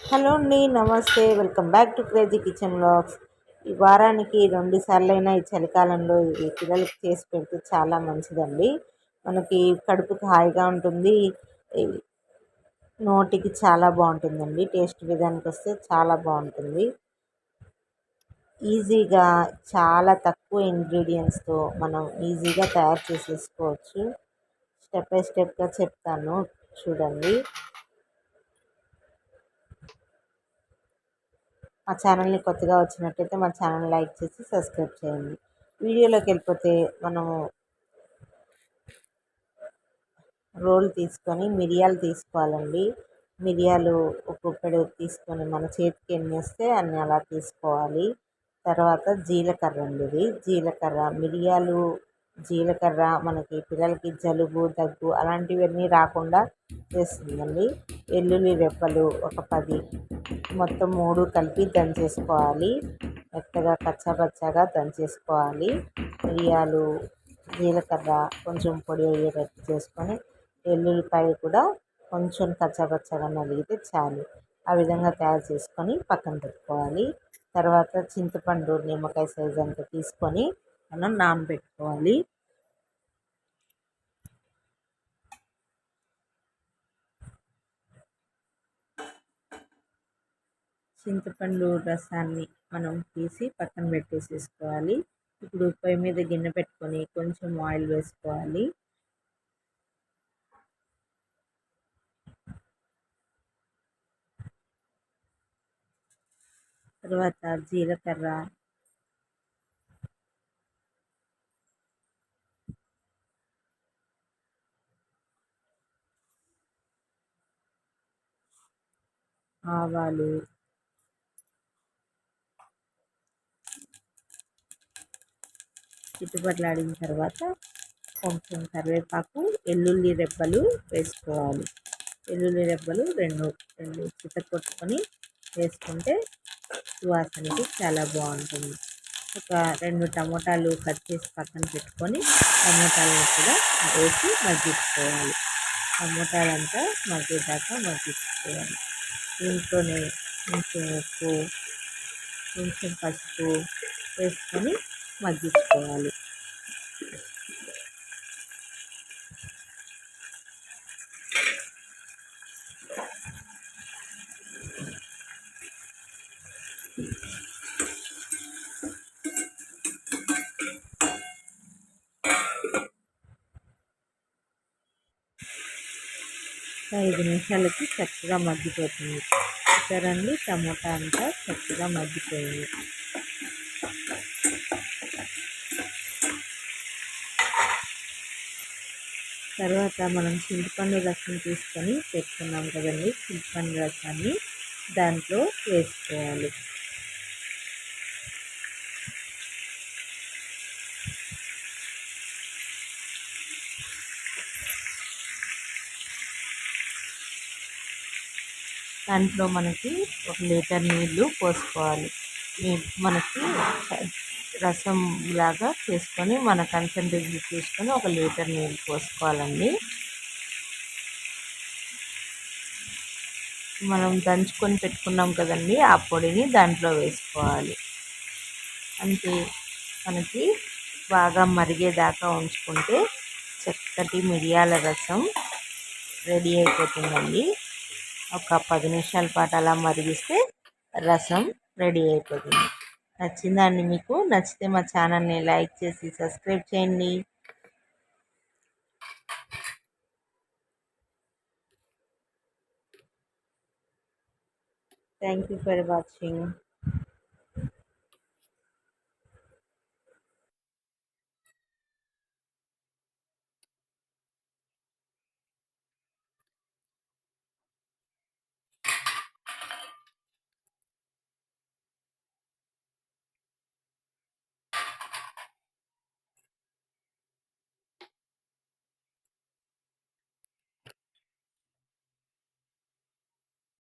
Hello అండి నమస్తే. Welcome back to crazy kitchen blogs ఈ వారానికి రెండు సార్లైనా ఈ చలికాలంలో ఇది పిల్లలకి చేసి పెడితే చాలా మంచిదండి. మనకి కడుపుకి హాయిగా ఉంటుంది. నోటికి చాలా బాగుంటుందండి. టేస్ట్ విధానికి వస్తే చాలా బాగుంటుంది. ఈజీగా చాలా తక్కువ ఇంగ్రీడియంట్స్తో మనం ఈజీగా తయారు చేసేసుకోవచ్చు. స్టెప్ బై స్టెప్గా చెప్తాను. చూడండి. మా ఛానల్ని కొత్తగా వచ్చినట్టయితే మా ఛానల్ లైక్ చేసి సబ్స్క్రైబ్ చేయండి. వీడియోలోకి వెళ్ళిపోతే మనము రోల్ తీసుకొని మిరియాలు తీసుకోవాలండి. మిరియాలు ఒక్కొక్కడు తీసుకొని మన చేతికి ఎన్ని వస్తే అన్ని అలా తీసుకోవాలి. తర్వాత జీలకర్ర అండి ఇది. జీలకర్ర మిరియాలు జీలకర్ర మనకి పిల్లలకి జలుబు దగ్గు అలాంటివన్నీ రాకుండా చేస్తుందండి వెల్లుల్లి రెప్పలు ఒక పది. మొత్తం మూడు కలిపి దంచేసుకోవాలి. మెత్తగా కచ్చాపచ్చాగా దంచేసుకోవాలి. మిరియాలు జీలకర్ర కొంచెం పొడి అయ్యేటట్టు చేసుకొని వెల్లుల్లిపాయలు కూడా కొంచెం కచ్చాపచ్చాగా నలిగితే చాలు. ఆ విధంగా తయారు చేసుకొని పక్కన పెట్టుకోవాలి. తర్వాత చింతపండు నిమ్మకాయ సైజ్ అంతా తీసుకొని మనం నానబెట్టుకోవాలి. చింతపండు రసాన్ని మనం తీసి పక్కన పెట్టేసేసుకోవాలి. ఇప్పుడు పొయ్యి మీద గిన్నె పెట్టుకొని కొంచెం ఆయిల్ వేసుకోవాలి. తర్వాత జీలకర్ర. ఆవాలు. చిట్టుపట్లాడిన తర్వాత కొంచెం కరివేపాకు వెల్లుల్లి రెబ్బలు వేసుకోవాలి. వెల్లుల్లి రెబ్బలు రెండు రెండు కొట్టుకొని వేసుకుంటే సువాసనకి చాలా బాగుంటుంది. ఒక రెండు టమోటాలు కట్ చేసి పక్కన పెట్టుకొని టమోటాలను కూడా వేసి మగ్గించుకోవాలి. టమోటాలంతా మగ్గేదాకా మగ్గించుకోవాలి. దీంట్లోనే కొంచెం ఉప్పు కొంచెం పసుపు వేసుకొని మగ్గించుకోవాలి. ఐదు నిమిషాలకి చక్కగా మగ్గిపోతుంది చూసారండి టమోటా అంతా చక్కగా మగ్గిపోయింది తర్వాత మనం చింతపండు రసం తీసుకొని పెట్టుకున్నాం కదండి చింతపండు రసాన్ని దాంట్లో వేసుకోవాలి. దాంట్లో మనకి ఒక లీటర్ నీళ్ళు పోసుకోవాలి. మనకి రసం లాగా చేసుకొని మన కన్సంట్రేషన్ తీసుకొని ఒక లీటర్ నీళ్ళు పోసుకోవాలండి. మనం దంచుకొని పెట్టుకున్నాం కదండి ఆ పొడిని దాంట్లో వేసుకోవాలి. అంటే మనకి బాగా మరిగేదాకా ఉంచుకుంటే చక్కటి మిరియాల రసం రెడీ అయిపోతుందండి. ఒక పది నిమిషాల పాటు అలా మరిగిస్తే రసం రెడీ అయిపోతుంది. నచ్చిందా అండి మీకు. నచ్చితే మా ఛానల్ని లైక్ చేసి సబ్స్క్రైబ్ చేయండి. Thank you for watching.